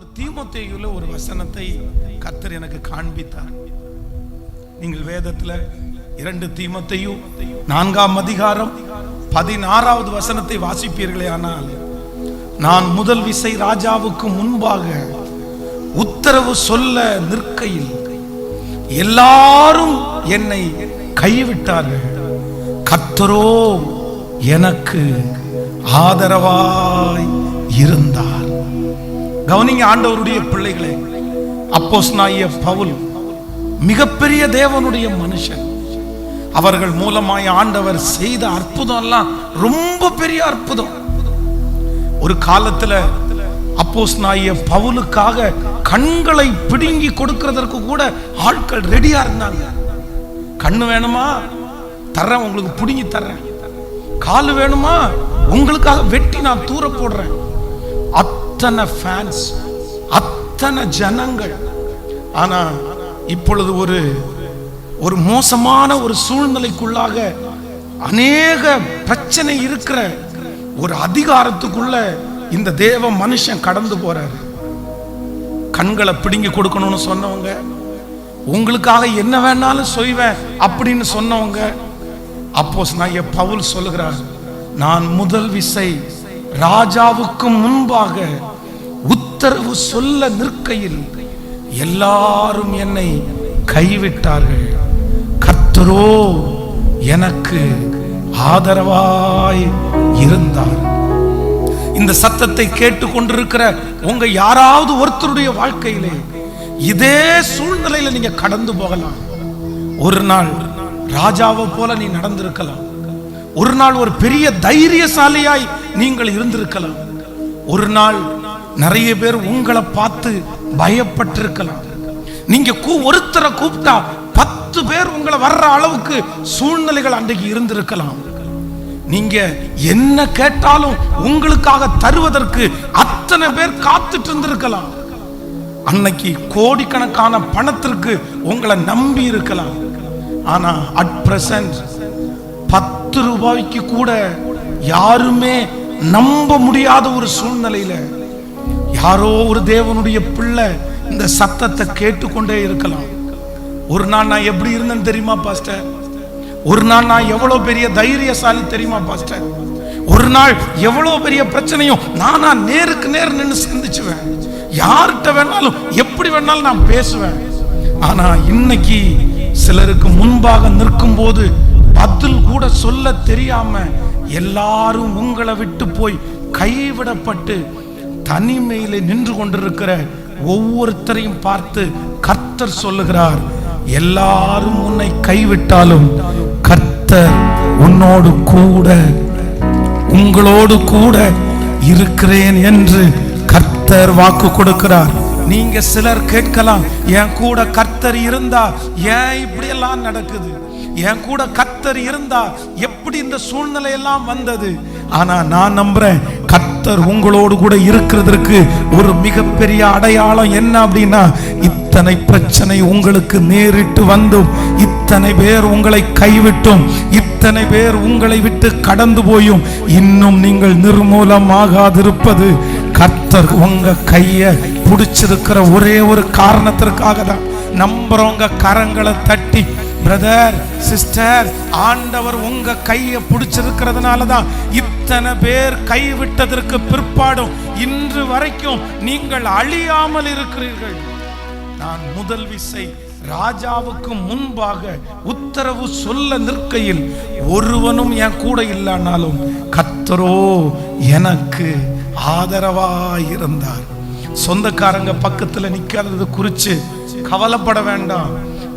ஆண்டவர் தீமோத்தேயுல ஒரு வசனத்தை கத்தர் எனக்கு காண்பித்தார். நீங்கள் வேதத்துல இரண்டு தீமத்தையும் நான்காம் அதிகாரம் பதினாறாவது வசனத்தை வாசிப்பீர்களே ஆனால் நான் முதல் விசை ராஜாவுக்கு முன்பாக உத்தரவு சொல்ல நிற்கையில் எல்லாரும் என்னை கைவிட்டார்கள். கத்தரோ எனக்கு ஆதரவாய் இருந்தார். கவனிங்க ஆண்டவருடைய பிள்ளைகளே அப்போஸ் நாய பவுல் மிகப்பெரிய தேவனுடைய மனுஷன். அவர்கள் மூலமாய் ஆண்டவர் செய்த அற்புதம் எல்லாம் ரொம்ப பெரிய அற்புதம். ஒரு காலத்துல அப்போஸ் பவுலுக்காக கண்களை பிடுங்கி கொடுக்கிறதற்கு கூட ஆட்கள் ரெடியா இருந்தாங்க. கண்ணு வேணுமா? தர்றேன் உங்களுக்கு பிடுங்கி தர்றேன். கால் வேணுமா? உங்களுக்காக வெட்டி நான் தூர போடுறேன். அத்தனை ஃபேன்ஸ் அத்தனை ஜனங்கள். ஆனா இப்பொழுது ஒரு ஒரு மோசமான ஒரு சூழ்நிலைக்குள்ளாக அநேக பிரச்சனை இருக்கிற ஒரு அதிகாரத்துக்குள்ள இந்த தேவ மனுஷன் கடந்து போறாரு. கண்களை பிடுங்கி கொடுக்கணும்னு சொன்னவங்க உங்களுக்காக என்ன வேணாலும் செய்வேன் அப்படின்னு சொன்னவங்க அப்போஸ் நான் பவுல் சொல்லுகிறார் நான் முதல் விசை ராஜாவுக்கு முன்பாக உத்தரவு சொல்ல நிற்கையில் எல்லாரும் என்னை கைவிட்டார்கள். கர்த்தரோ எனக்கு ஆதரவாய் இருந்தார். இந்த சத்தத்தை கேட்டுக்கொண்டிருக்கிற உங்க யாராவது ஒருத்தருடைய வாழ்க்கையிலே இதே சூழ்நிலையில நீங்க கடந்து போகலாம். ஒரு நாள் ராஜாவை போல நீ நடந்திருக்கலாம். ஒரு நாள் ஒரு பெரிய தைரியசாலியாய் நீங்கள் இருந்திருக்கலாம். ஒரு நாள் நிறைய பேர் உங்களை பார்த்து பயப்பட்டிருக்கலாம். நீங்க கூ ஒருத்தரை கூப்பிட்டா பத்து பேர் உங்களை வர்ற அளவுக்கு சூழ்நிலைகள் அன்றைக்கு இருந்திருக்கலாம். நீங்க என்ன கேட்டாலும் உங்களுக்காக தருவதற்கு அத்தனை பேர் காத்துட்டு இருந்திருக்கலாம். அன்னைக்கு கோடிக்கணக்கான பணத்திற்கு உங்களை நம்பி இருக்கலாம். ஆனா அட் பிரசன்ட் பத்து ரூபாய்க்கு கூட யாருமே நம்ப முடியாத ஒரு சூழ்நிலையில யாரோ ஒரு தேவனுடைய பிள்ளை இந்த சத்தத்தை கேட்டுக்கொண்டே இருக்கலாம். ஒரு நாள் நான் எப்படி இருந்தேன்னு தெரியுமா பாஸ்டர்? ஒரு நாள் நான் எவ்வளவு பெரிய தைரியசாலி தெரியுமா பாஸ்டர்? ஒரு நாள் எவ்வளவு பெரிய பிரச்சனையும் நானா நேருக்கு நேர் நின்று சந்திச்சுவேன். யார்கிட்ட வேணாலும் எப்படி வேணாலும் நான் பேசுவேன். ஆனா இன்னைக்கு சிலருக்கு முன்பாக நிற்கும் போது பதில் கூட சொல்ல தெரியாம எல்லாரும் உங்களை விட்டு போய் கைவிடப்பட்டு தனிமையில நின்று கொண்டிருக்கிற ஒவ்வொருத்தரையும் பார்த்து கர்த்தர் சொல்லுகிறார் எல்லாரும் உன்னை கைவிட்டாலும் கர்த்தர் உன்னோடு கூட உங்களோடு கூட இருக்கிறேன் என்று கர்த்தர் வாக்கு கொடுக்கிறார். நீங்க சிலர் கேட்கலாம் என் கூட கர்த்தர் இருந்தா ஏன் இப்படி எல்லாம் நடக்குது? என் கூட கர்த்தர் இருந்தா எப்படி இந்த சூழ்நிலை எல்லாம் வந்தது? ஆனா நான் நம்புறேன் கர்த்தர் உங்களோடு கூட இருக்கிறதற்கு ஒரு மிகப்பெரிய அடையாளம் என்ன அப்படின்னா இத்தனை பிரச்சனை உங்களுக்கு நேரிட்டு வந்தும் இத்தனை பேர் உங்களை கைவிட்டும் இத்தனை பேர் உங்களை விட்டு கடந்து போயும் இன்னும் நீங்கள் நிர்மூலமாகாதிருப்பது கர்த்தர் உங்க கைய பிடிச்சிருக்கிற ஒரே ஒரு காரணத்திற்காக தான் நம்புறவங்க கரங்களை தட்டி பிரதர் சிஸ்டர் ஆண்டவர் உங்க கையை பிடிச்சிருக்கிறதுனால தான் இத்தனை பேர் கைவிட்டதற்கு பிற்பாடும் இன்று வரைக்கும் நீங்கள் அழியாமல் இருக்கிறீர்கள். நான் முதல் விசை ராஜாவுக்கு முன்பாக உத்தரவு சொல்ல நிற்கையில் ஒருவனும் என் கூட இல்லானாலும் கத்தரோ எனக்கு ஆதரவாய் இருந்தார் சொந்தக்காரங்க பக்கத்துல நிக்காதது குறிச்சு கவலைப்பட வேண்டாம்.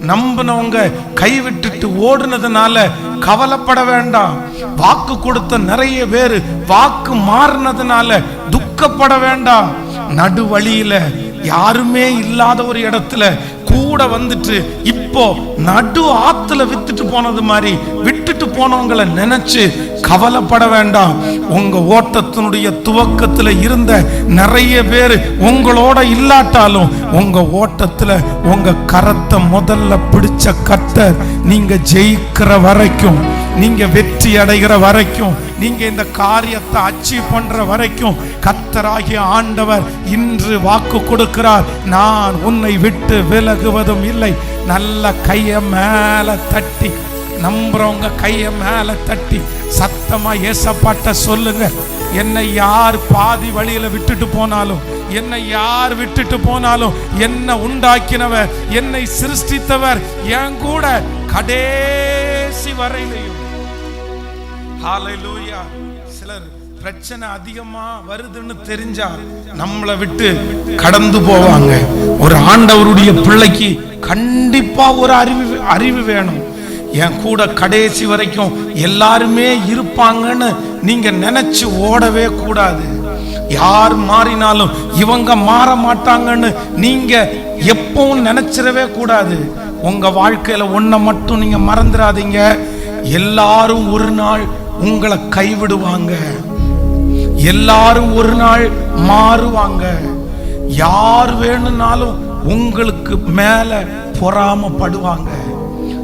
நம்பினவங்க கைவிட்டுட்டு ஓடுனதுனால கவலைப்பட வேண்டாம். வாக்கு கொடுத்த நிறைய பேர் வாக்கு மாறினதுனால துக்கப்பட வேண்டாம். நடுவழியில யாருமே இல்லாத ஒரு இடத்துல கூட வந்துட்டு இப்போ நடு ஆத்துல வித்துட்டு போனது மாதிரி விட்டுட்டு போனவங்களை நினைச்சு கவலைப்பட வேண்டாம். உங்க ஓட்டத்தினுடைய துவக்கத்துல இருந்த நிறைய பேர் உங்களோட இல்லாட்டாலும் உங்க ஓட்டத்துல உங்க கரத்தை முதல்ல பிடிச்ச கர்த்தர் நீங்க ஜெயிக்கிற வரைக்கும் நீங்க வெற்றி அடைகிற வரைக்கும் நீங்க இந்த காரியத்தை அச்சீவ் பண்ற வரைக்கும் கத்தராகிய ஆண்டவர் இன்று வாக்கு கொடுக்கிறார். நான் உன்னை விட்டு விலகுவதும் இல்லை. நல்ல கையை மேல தட்டி நம்புறவங்க கையை மேல தட்டி சத்தமா ஏசப்பாட்ட சொல்லுங்க. என்னை யார் பாதி வழியில விட்டுட்டு போனாலும் என்னை யார் விட்டுட்டு போனாலும் என்ன உண்டாக்கினவர் என்னை சிருஷ்டித்தவர் என் கூட கடைசி வரையிலையும் ஹalleluya. சிலர் பிரச்சனை அதிகமா வருதுன்னு தெரிஞ்சா நம்மளை விட்டு கடந்து போவாங்க. ஒரு ஆண்டவருடைய பிள்ளைக்கு கண்டிப்பா ஒரு அறிவு அறிவு வேணும். என் கூட கடைசி வரைக்கும் எல்லாருமே இருப்பாங்கன்னு நீங்க நினைச்சு ஓடவே கூடாது. யார் மாறினாலும் இவங்க மாற மாட்டாங்கன்னு நீங்க எப்பவும் நினைச்சிடவே கூடாது. உங்க வாழ்க்கையில ஒன்ன மட்டும் நீங்க மறந்துடாதீங்க. எல்லாரும் ஒரு நாள் உங்களை கைவிடுவாங்க. எல்லாரும் ஒரு நாள் மாறுவாங்க. யார் வேணும்னாலும் உங்களுக்கு மேல பொறாமப்படுவாங்க.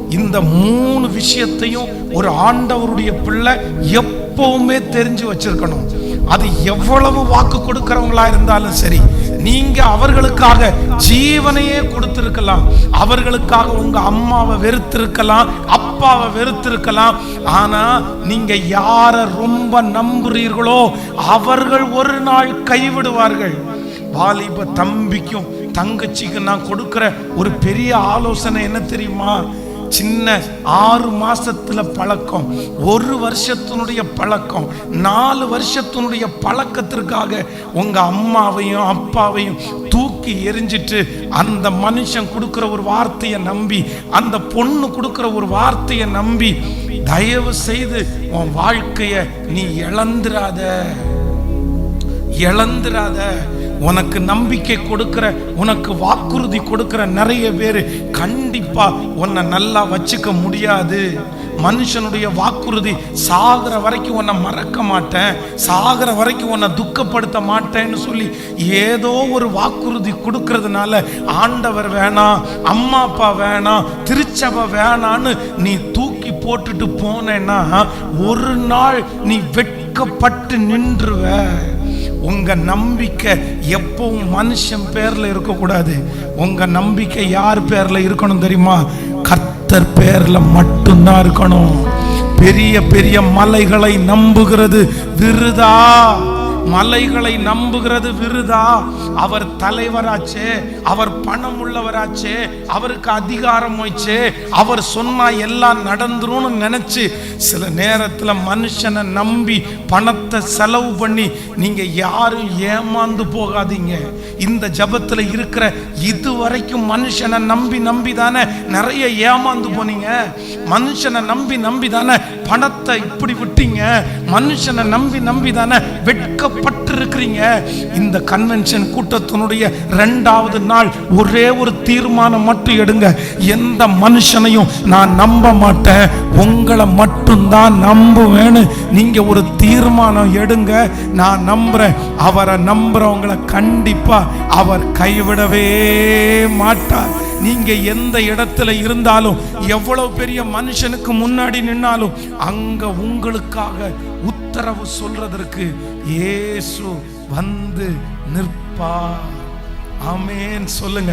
இந்த மூணு விஷயத்தையும் ஒரு ஆண்டவருடைய பிள்ளை எப்பவுமே தெரிஞ்சு வச்சிருக்கணும். அது எவ்வளவு வாக்கு கொடுக்கிறவங்களா இருந்தாலும் சரி நீங்க அவர்களுக்காக ஜீவனையே கொடுத்திருக்கலாம். அவர்களுக்காக உங்க அம்மாவை வெறுத்திருக்கலாம். அப்பாவை வெறுத்திருக்கலாம். ஆனா நீங்க யார ரொம்ப நம்புறீர்களோ அவர்கள் ஒரு நாள் கைவிடுவார்கள். வாலிப தம்பிக்கும் தங்கச்சிக்கு நான் கொடுக்கிற ஒரு பெரிய ஆலோசனை என்ன தெரியுமா? சின்ன ஆறு மாசத்துல பழக்கம் ஒரு வருஷத்தினுடைய பழக்கம் நாலு வருஷத்தினுடைய பழக்கத்திற்காக உங்க அம்மாவையும் அப்பாவையும் தூக்கி எரிஞ்சிட்டு அந்த மனுஷன் கொடுக்குற ஒரு வார்த்தையை நம்பி அந்த பொண்ணு கொடுக்கிற ஒரு வார்த்தையை நம்பி தயவு செய்து உன் வாழ்க்கைய நீ இழந்துராத இழந்துராத உனக்கு நம்பிக்கை கொடுக்கிற உனக்கு வாக்குறுதி கொடுக்கிற நிறைய பேர் கண்டிப்பா உன்னை நல்லா வச்சுக்க முடியாது. மனுஷனுடைய வாக்குறுதி சாகிற வரைக்கும் உன்னை மறக்க மாட்டேன். சாகிற வரைக்கும் உன்னை துக்கப்படுத்த மாட்டேன்னு சொல்லி ஏதோ ஒரு வாக்குறுதி கொடுக்கறதுனால ஆண்டவர் வேணாம் அம்மா அப்பா வேணாம் திருச்சபை வேணான்னு நீ தூக்கி போட்டுட்டு போனேன்னா ஒரு நாள் நீ வெட்கப்பட்டு நின்றுவ. உங்க நம்பிக்கை எப்பவும் மனுஷன் பேர்ல இருக்கக்கூடாது. உங்க நம்பிக்கை யார் பேர்ல இருக்கணும் தெரியுமா? கர்த்தர் பேர்ல மட்டும்தான் இருக்கணும். பெரிய பெரிய மலைகளை நம்புகிறது விருதா? மலைகளை நம்புகிறது விருதா? அவர் தலைவராச்சே அவர் பணம் உள்ளவராச்சே அவருக்கு அதிகாரம் போயிச்சே அவர் சொன்னா எல்லாம் நடந்துரும்னு நினைச்சு சில நேரத்துல மனுஷனை நம்பி பணத்தை செலவு பண்ணி நீங்க யாரும் ஏமாந்து போகாதீங்க. இந்த ஜபத்துல இருக்கிற இது வரைக்கும் மனுஷனை நம்பி நம்பி தானே நிறைய ஏமாந்து போனீங்க? மனுஷனை நம்பி நம்பி தானே பணத்தை இப்படி விட்டீங்க? மனுஷனை நம்பி நம்பி தானே வெட்க இருக்கிறீங்க இந்த கன்வென்ஷன் கூட்டத்தினுடைய ரெண்டாவது நாள் ஒரே ஒரு தீர்மானம் மட்டும் எடுங்க. எந்த மனுஷனையும் நான் நம்ப மாட்டேன். உங்களை மட்டும்தான் நம்புவேன்னு நீங்க ஒரு தீர்மானம் எடுங்க. நான் நம்புறேன். அவரை நம்புறவங்களை கண்டிப்பா அவர் கைவிடவே மாட்டார். நீங்க எந்த இடத்துல இருந்தாலும் எவ்வளவு பெரிய மனுஷனுக்கு முன்னாடி நின்னாலும் அங்க உங்களுக்காக உத்தரவு சொல்றதற்கு இயேசு வந்து நிற்பார். அமேன் சொல்லுங்க.